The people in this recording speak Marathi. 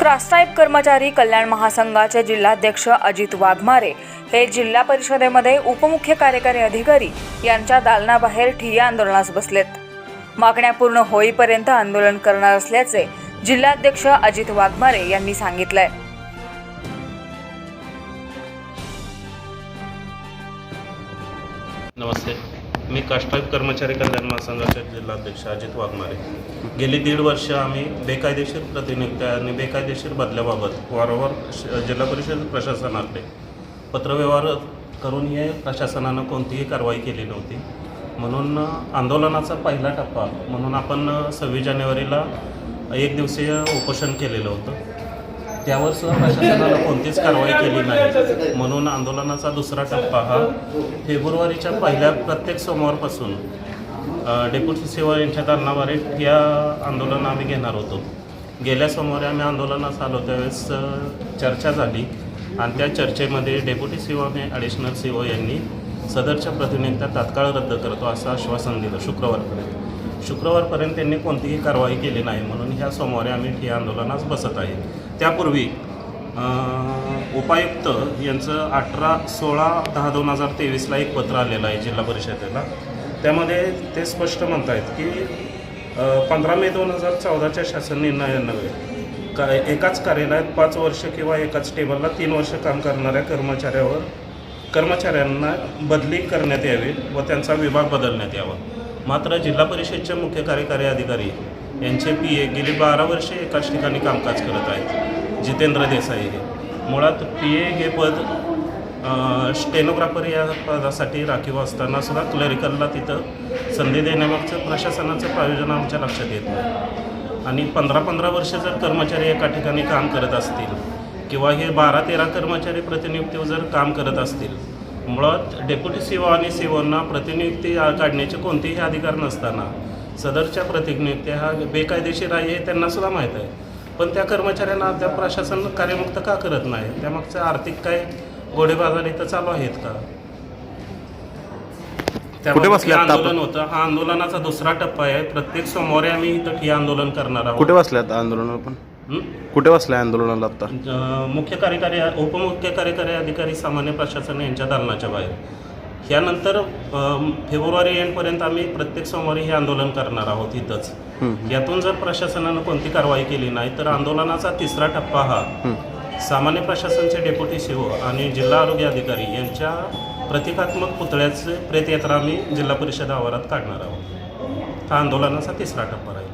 क्रास्टाईप कर्मचारी कल्याण महासंघाचे जिल्हाध्यक्ष अजित वाघमारे हे जिल्हा परिषदेमध्ये उपमुख्य कार्यकारी अधिकारी यांच्या दालनाबाहेर ठिय्या आंदोलनास बसलेत. मागण्या पूर्ण होईपर्यंत आंदोलन करणार असल्याचे जिल्हाध्यक्ष अजित वाघमारे यांनी सांगितलंय. नमस्ते. मी काष्टाईप कर्मचारी कल्याण महासंघाचे जिल्हाध्यक्ष अजित वाघमारे. गेली दीड वर्ष आम्ही बेकायदेशीर प्रतिनियुक्त्या आणि बेकायदेशीर बदल्याबाबत वारंवार श- जिल्हा परिषद प्रशासनाकडे पत्रव्यवहार करून हे प्रशासनानं कोणतीही कारवाई केली नव्हती. म्हणून आंदोलनाचा पहिला टप्पा म्हणून आपण सव्वीस जानेवारीला एक दिवसीय उपोषण केलेलं होतं. त्यावर सुद्धा प्रशासनानं कोणतीच कारवाई केली नाही. म्हणून आंदोलनाचा दुसरा टप्पा हा फेब्रुवारीच्या पहिल्या प्रत्येक सोमवारपासून डेप्युटी सेवा यांच्या कारणावारे या आंदोलन आम्ही घेणार होतो. गेल्या सोमवारी आम्ही आंदोलनास आलो त्यावेळेस चर्चा झाली आणि त्या चर्चेमध्ये डेप्युटी सीओ आणि ॲडिशनल सीओ यांनी सदरच्या प्रतिनियुक्त्या तात्काळ रद्द करतो असं आश्वासन दिलं शुक्रवारपर्यंत. शुक्रवारपर्यंत त्यांनी कोणतीही कारवाई केली नाही म्हणून ह्या सोमवारी आम्ही ठिय्या आंदोलनास बसत आहे. त्यापूर्वी उपायुक्त यांचं अठरा सोळा दहा दोन हजार तेवीसला एक पत्र आलेलं आहे जिल्हा परिषदेला. त्यामध्ये ते स्पष्ट म्हणत आहेत की पंधरा मे दोन हजार चौदाच्या शासन निर्णयानवे का एकाच कार्यालयात पाच वर्ष किंवा एकाच टेबलला तीन वर्ष काम करणाऱ्या कर्मचाऱ्यावर कर्मचाऱ्यांना बदली करण्यात यावी व त्यांचा विभाग बदलण्यात यावा. मात्र जिल्हा परिषदचे मुख्य कार्यकारी अधिकारी यांचे पी ए गेली बारा वर्षे एकाच ठिकाणी कामकाज करत आहेत. जितेंद्र देसाई हे. मुळात पी ए हे पद स्टेनोग्राफर या पदासाठी राखीव असताना सुद्धा क्लरिकलला तिथं संधी देण्यामागचं प्रशासनाचं प्रयोजन आमच्या लक्षात येत नाही. आणि पंधरा पंधरा वर्ष जर कर्मचारी एका ठिकाणी काम करत असतील किंवा हे बारा तेरा कर्मचारी प्रतिनियुक्तीवर जर काम करत असतील मुळात डेप्युटी सीओ आणि सीओना प्रतिनियुक्ती काढण्याचे कोणतेही अधिकार नसताना सदरच्या प्रतिनियुक्त्या हा बेकायदेशीर आहे हे त्यांना सुद्धा माहीत आहे. पण त्या कर्मचाऱ्यांना अद्याप प्रशासन कार्यमुक्त का करत नाही? त्यामागचं आर्थिक काय गोडेबाजार इथं चालू आहेत का? त्यामुळे हे आपण? आंदोलन होतं. हा आंदोलनाचा दुसरा टप्पा आहे. प्रत्येक सोमवारी आम्ही इथं ठिय्या आंदोलन करणार आहोत. कुठे बसले आता आंदोलनाला पण? हं? कुठे बसले आंदोलनाला आता? मुख्य कार्यकारी उपमुख्य कार्यकारी अधिकारी सामान्य प्रशासन यांच्या दालनाच्या बाहेर. यानंतर फेब्रुवारी एंडपर्यंत आम्ही प्रत्येक सोमवारी हे आंदोलन करणार आहोत इथंच. यातून जर प्रशासनानं कोणती कारवाई केली नाही तर आंदोलनाचा तिसरा टप्पा हा हं. सामान्य प्रशासनचे डेप्युटी सीओ आणि जिल्हा आरोग्य अधिकारी यांच्या प्रतिकात्मक पुतळ्याचे प्रेतयात्रा आम्ही जिल्हा परिषद आवारात काढणार आहोत. हा आंदोलनाचा तिसरा टप्पा राहील.